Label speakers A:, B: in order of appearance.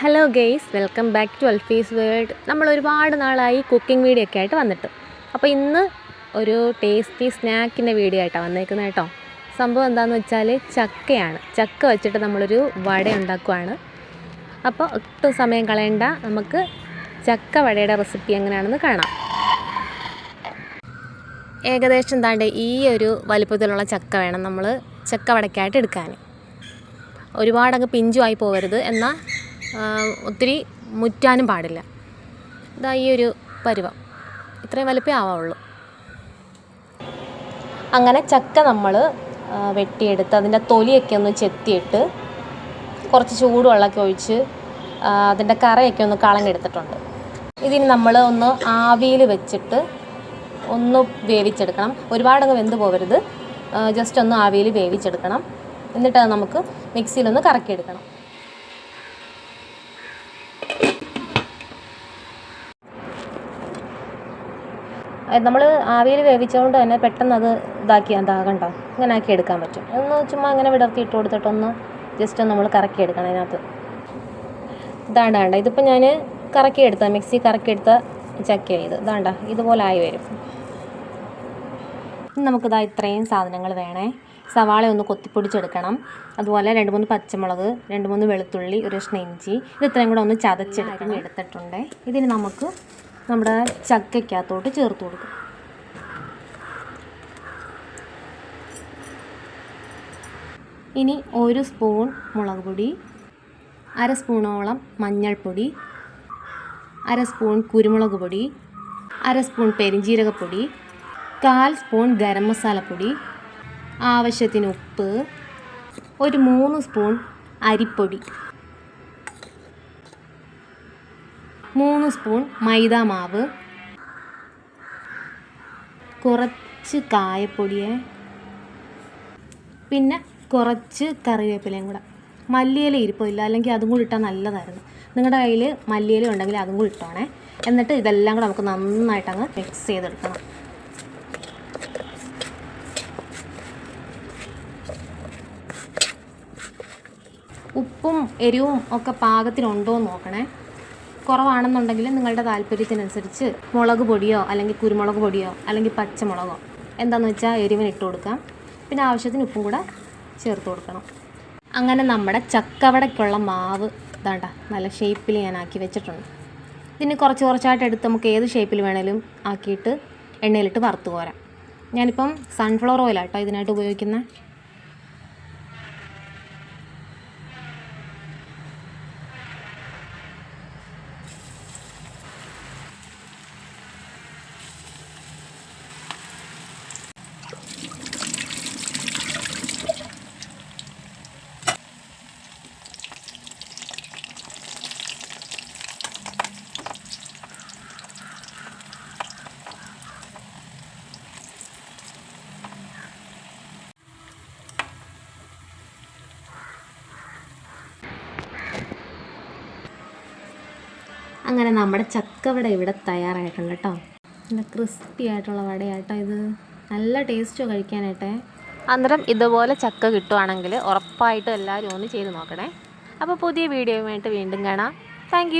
A: Hello guys welcome back to Alfees world നമ്മൾ ഒരുപാട് നാളായി കുക്കിംഗ് വീഡിയോ ഒക്കെ ആയിട്ട് വന്നിട്ട്. അപ്പോൾ ഇന്ന് ഒരു ടേസ്റ്റി സ്നാക്കിന്റെ വീഡിയോ ആയിട്ടാണ് വന്നേക്കുന്നത് കേട്ടോ. സംഭവം എന്താണെന്ന് വെച്ചാൽ ചക്കയാണ്. ചക്ക വെച്ചിട്ട് നമ്മളൊരു വട ഉണ്ടാക്കുവാണ്. അപ്പോൾ ഒട്ടും സമയം കളയണ്ട. നമുക്ക് ചക്ക വടയുടെ റെസിപ്പി എങ്ങനെയാണെന്ന് കാണാം. ഏകദേശം താണ്ട് ഈ ഒരു വലിപ്പത്തിലുള്ള ചക്ക വേണം നമ്മൾ ചക്ക വടക്കായിട്ട് എടുക്കാൻ. ഒരുപാടങ്ങ് പിഞ്ചുമായി പോകരുത് എന്നാൽ ഒത്തിരി മുറ്റാനും പാടില്ല. ഇതാ ഈ ഒരു പരുവം. ഇത്രയും വലിപ്പേ ആവാവുള്ളൂ. അങ്ങനെ ചക്ക നമ്മൾ വെട്ടിയെടുത്ത് അതിന്റെ തൊലിയൊക്കെ ഒന്ന് ചെത്തിയിട്ട് കുറച്ച് ചൂടുവെള്ളമൊക്കെ ഒഴിച്ച് അതിന്റെ കറയൊക്കെ ഒന്ന് കളഞ്ഞെടുത്തിട്ടുണ്ട്. ഇതിന് നമ്മൾ ഒന്ന് ആവിയിൽ വെച്ചിട്ട് ഒന്ന് വേവിച്ചെടുക്കണം. ഒരുപാടങ്ങ് വെന്ത് പോകരുത് ജസ്റ്റ് ഒന്ന് ആവിയിൽ വേവിച്ചെടുക്കണം. എന്നിട്ട് അത് നമുക്ക് മിക്സിയിലൊന്ന് കറക്കിയെടുക്കണം. നമ്മൾ ആവിയിൽ വേവിച്ചതുകൊണ്ട് തന്നെ പെട്ടെന്ന് അത് ഇതാക്കി ഇതാകണ്ട കണ്ടോ ഇങ്ങനെ ആക്കി എടുക്കാൻ പറ്റും. ഒന്ന് ചുമ്മാ അങ്ങനെ വിടർത്തി ഇട്ട് കൊടുത്തിട്ടൊന്ന് ജസ്റ്റ് നമ്മൾ കറക്കി എടുക്കണം അതിനകത്ത്. ഇതാണ്ട വേണ്ട ഇതിപ്പോൾ ഞാൻ കറക്കി എടുത്ത മിക്സി കറക്കി എടുത്ത ചക്കയാണ് ഇത്. ഇതാണ്ട ഇതുപോലെ ആയി വരും. നമുക്കിതാ ഇത്രയും സാധനങ്ങൾ വേണേ. സവാള ഒന്ന് കൊത്തിപ്പൊടിച്ചെടുക്കണം. അതുപോലെ രണ്ട് മൂന്ന് പച്ചമുളക് രണ്ട് മൂന്ന് വെളുത്തുള്ളി ഒരു കഷ്ണം ഇഞ്ചി ഇത് ഇത്രയും കൂടെ ഒന്ന് ചതച്ചെടുക്കണം. എടുത്തിട്ടുണ്ട്. ഇതിന് നമുക്ക് നമ്മുടെ ചക്കയ്ക്കകത്തോട്ട് ചേർത്ത് കൊടുക്കും. ഇനി ഒരു സ്പൂൺ മുളക് പൊടി അര സ്പൂണോളം മഞ്ഞൾപ്പൊടി അര സ്പൂൺ കുരുമുളക് പൊടി അര സ്പൂൺ പെരിഞ്ജീരകപ്പൊടി കാൽ സ്പൂൺ ഗരം മസാലപ്പൊടി ആവശ്യത്തിന് ഉപ്പ് ഒരു മൂന്ന് സ്പൂൺ അരിപ്പൊടി. മൂന്ന് സ്പൂൺ മൈദ മാവ് കുറച്ച് കായപ്പൊടിയെ. പിന്നെ കുറച്ച് കറിവേപ്പിലയും കൂടെ. മല്ലിയില ഇരിപ്പില്ല അല്ലെങ്കിൽ അതും കൂടി ഇട്ടാൽ നല്ലതായിരുന്നു. നിങ്ങളുടെ കയ്യിൽ മല്ലിയില ഉണ്ടെങ്കിൽ അതും കൂടി ഇട്ടോണേ. എന്നിട്ട് ഇതെല്ലാം കൂടെ നമുക്ക് നന്നായിട്ട് അങ്ങ് മിക്സ് ചെയ്തെടുക്കണം. ഉപ്പും എരിവും ഒക്കെ പാകത്തിനുണ്ടോ എന്ന് നോക്കണേ. കുറവാണെന്നുണ്ടെങ്കിൽ നിങ്ങളുടെ താല്പര്യത്തിനനുസരിച്ച് മുളക് പൊടിയോ അല്ലെങ്കിൽ കുരുമുളക് പൊടിയോ അല്ലെങ്കിൽ പച്ചമുളകോ എന്താണെന്ന് വെച്ചാൽ എരിവിന് ഇട്ട് കൊടുക്കാം. പിന്നെ ആവശ്യത്തിന് ഉപ്പും കൂടെ ചേർത്ത് കൊടുക്കണം. അങ്ങനെ നമ്മുടെ ചക്കവടയ്ക്കുള്ള മാവ് ഇതാണ്ട നല്ല ഷേപ്പിൽ ഞാൻ ആക്കി വെച്ചിട്ടുണ്ട്. ഇതിന് കുറച്ച് കുറച്ചായിട്ട് എടുത്ത് നമുക്ക് ഏത് ഷേപ്പിൽ വേണേലും ആക്കിയിട്ട് എണ്ണയിലിട്ട് വറുത്ത് കോരാം. ഞാനിപ്പം സൺഫ്ലവർ ഓയിലാട്ടോ ഇതിനായിട്ട് ഉപയോഗിക്കുന്നത് അങ്ങനെ നമ്മുടെ ചക്കവട ഇവിടെ തയ്യാറായിട്ടുണ്ട് കേട്ടോ. നല്ല ക്രിസ്പി ആയിട്ടുള്ള വടയാട്ടോ ഇത്. നല്ല ടേസ്റ്റോ കഴിക്കാനായിട്ടെ. അന്നേരം ഇതുപോലെ ചക്ക കിട്ടുവാണെങ്കിൽ ഉറപ്പായിട്ടും എല്ലാവരും ഒന്ന് ചെയ്ത് നോക്കണേ. അപ്പോൾ പുതിയ വീഡിയോയുമായിട്ട് വീണ്ടും കാണാം. താങ്ക്